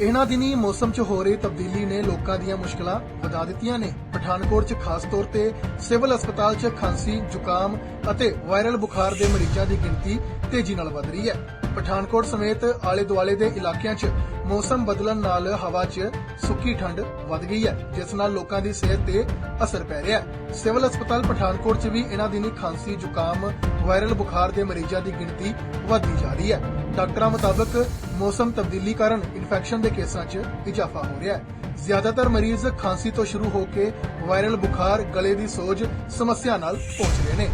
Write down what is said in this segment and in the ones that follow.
ਇਹਨਾਂ ਦਿਨੀ ਮੌਸਮ 'ਚ ਹੋ ਰਹੀ ਤਬਦੀਲੀ ਨੇ ਲੋਕਾਂ ਦੀਆਂ ਮੁਸ਼ਕਲਾਂ ਵਧਾ ਦਿੱਤੀਆਂ ਨੇ। ਪਠਾਨਕੋਟ 'ਚ ਖਾਸ ਤੌਰ ਤੇ ਸਿਵਲ ਹਸਪਤਾਲ 'ਚ ਖਾਂਸੀ, ਜ਼ੁਕਾਮ ਅਤੇ ਵਾਇਰਲ ਬੁਖਾਰ ਦੇ ਮਰੀਜ਼ਾਂ ਦੀ ਗਿਣਤੀ ਤੇਜ਼ੀ ਨਾਲ ਵਧ ਰਹੀ ਹੈ। ਪਠਾਨਕੋਟ ਸਮੇਤ ਆਲੇ ਦੁਆਲੇ ਦੇ ਇਲਾਕਿਆਂ 'ਚ ਮੌਸਮ ਬਦਲਣ ਨਾਲ ਹਵਾ 'ਚ ਸੁੱਕੀ ਠੰਡ ਵੱਧ ਗਈ ਹੈ, ਜਿਸ ਨਾਲ ਲੋਕਾਂ ਦੀ ਸਿਹਤ ਤੇ ਅਸਰ ਪੈ ਰਿਹਾ ਹੈ। ਸਿਵਲ ਹਸਪਤਾਲ ਪਠਾਨਕੋਟ 'ਚ ਵੀ ਇਹਨਾਂ ਦਿਨੀ ਖਾਂਸੀ, ਜ਼ੁਕਾਮ, ਵਾਇਰਲ ਬੁਖਾਰ ਦੇ ਮਰੀਜ਼ਾਂ ਦੀ ਗਿਣਤੀ ਵਧਦੀ ਜਾ ਰਹੀ ਹੈ। ਡਾਕਟਰਾਂ ਮੁਤਾਬਕ ਮੌਸਮ ਤਬਦੀਲੀ ਕਾਰਨ ਇਨਫੈਕਸ਼ਨ ਦੇ ਕੇਸਾਂ 'ਚ ਇਜ਼ਾਫਾ ਹੋ ਰਿਹਾ ਹੈ। ਜ਼ਿਆਦਾਤਰ ਮਰੀਜ਼ ਖਾਂਸੀ ਤੋਂ ਸ਼ੁਰੂ ਹੋ ਕੇ ਵਾਇਰਲ ਬੁਖਾਰ, ਗਲੇ ਦੀ ਸੋਜ ਸਮੱਸਿਆ ਨਾਲ ਪਹੁੰਚ ਰਹੇ ਨੇ।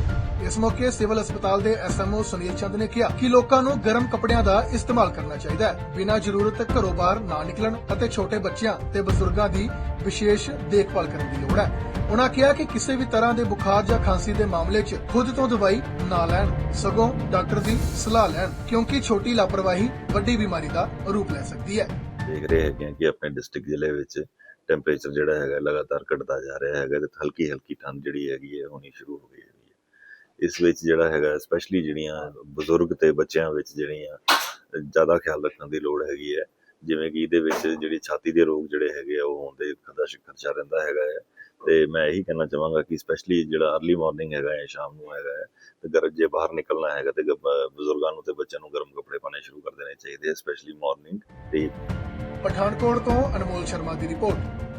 ਇਸ ਮੌਕੇ ਸਿਵਲ ਹਸਪਤਾਲ ਦੇ ਐਸਐਮਓ ਸੁਨੀਲ ਚੰਦ ਨੇ ਕਿਹਾ ਕਿ ਲੋਕਾਂ ਨੂੰ ਗਰਮ ਕੱਪੜਿਆਂ ਦਾ ਇਸਤੇਮਾਲ ਕਰਨਾ ਚਾਹੀਦਾ ਹੈ। ਬਿਨਾਂ ਜ਼ਰੂਰਤ ਘਰੋਂ ਬਾਹਰ ਨਾ ਨਿਕਲਣ ਅਤੇ ਛੋਟੇ ਬੱਚਿਆਂ ਤੇ ਬਜ਼ੁਰਗਾਂ ਦੀ ਵਿਸ਼ੇਸ਼ ਦੇਖਭਾਲ ਕਰਨ ਦੀ ਲੋੜ ਹੈ। ਉਨ੍ਹਾਂ ਕਿਹਾ ਕਿ ਕਿਸੇ ਵੀ ਤਰ੍ਹਾਂ ਦੇ ਬੁਖਾਰ ਜਾਂ ਖਾਂਸੀ ਦੇ ਮਾਮਲੇ 'ਚ ਖੁਦ ਤੋਂ ਦਵਾਈ ਨਾ ਲੈਣ, ਸਗੋਂ ਡਾਕਟਰ ਦੀ ਸਲਾਹ ਲੈਣ, ਕਿਉਂਕਿ ਛੋਟੀ ਲਾਪਰਵਾਹੀ ਵੱਡੀ ਬਿਮਾਰੀ ਦਾ ਰੂਪ ਲੈ ਸਕਦੀ ਹੈ। ਦੇਖ ਰਹੇ ਹੈਗੇ ਕਿ ਆਪਣੇ ਡਿਸਟ੍ਰਿਕਟ ਜ਼ਿਲ੍ਹੇ ਵਿੱਚ ਟੈਂਪਰੇਚਰ ਜਿਹੜਾ ਹੈਗਾ ਲਗਾਤਾਰ ਘਟਦਾ ਜਾ ਰਿਹਾ ਹੈਗਾ ਤੇ ਹਲਕੀ ਹਲਕੀ ਠੰਡ ਜਿਹੜੀ ਹੈਗੀ ਹੈ ਹੋਣੀ ਸ਼ੁਰੂ ਹੋ ਗਈ ਹੈ। ਇਸ ਵਿੱਚ ਜਿਹੜਾ ਹੈਗਾ ਸਪੈਸ਼ਲੀ ਜਿਹੜੀਆਂ ਬਜ਼ੁਰਗ ਤੇ ਬੱਚਿਆਂ ਵਿੱਚ ਜਿਹੜੀਆਂ, ਜ਼ਿਆਦਾ ਖਿਆਲ ਰੱਖਣ ਦੀ ਲੋੜ ਹੈਗੀ ਹੈ। ਜਿਵੇਂ ਕਿ ਇਹਦੇ ਵਿੱਚ ਜਿਹੜੀ ਛਾਤੀ ਦੇ ਰੋਗ ਜਿਹੜੇ ਹੈਗੇ ਆ, ਉਹ ਹੋਣ ਖਦਾ ਖਤਰਾ ਖਰਚਾ ਰਹਿੰਦਾ ਹੈਗਾ ਹੈ। ਤੇ ਮੈਂ ਇਹੀ ਕਹਿਣਾ ਚਾਹਾਂਗਾ ਕਿ ਸਪੈਸ਼ਲੀ ਜਿਹੜਾ अर्ਲੀ ਮਾਰਨਿੰਗ ਹੈਗਾ ਹੈ ਸ਼ਾਮ ਨੂੰ ਹੈਗਾ ਹੈ, ਤੇ ਗਰ ਜੇ ਬਾਹਰ ਨਿਕਲਣਾ ਹੈਗਾ ਤੇ ਬਜ਼ੁਰਗਾਂ ਨੂੰ ਤੇ ਬੱਚਿਆਂ ਨੂੰ ਗਰਮ ਕੱਪੜੇ ਪਾਣੇ ਸ਼ੁਰੂ ਕਰ ਦੇਣੇ ਚਾਹੀਦੇ ਸਪੈਸ਼ਲੀ ਮਾਰਨਿੰਗ ਤੇ ਪਠਾਨਕੋਟ ਤੋਂ ਅਨਮੋਲ ਸ਼ਰਮਾ ਦੀ ਰਿਪੋਰਟ।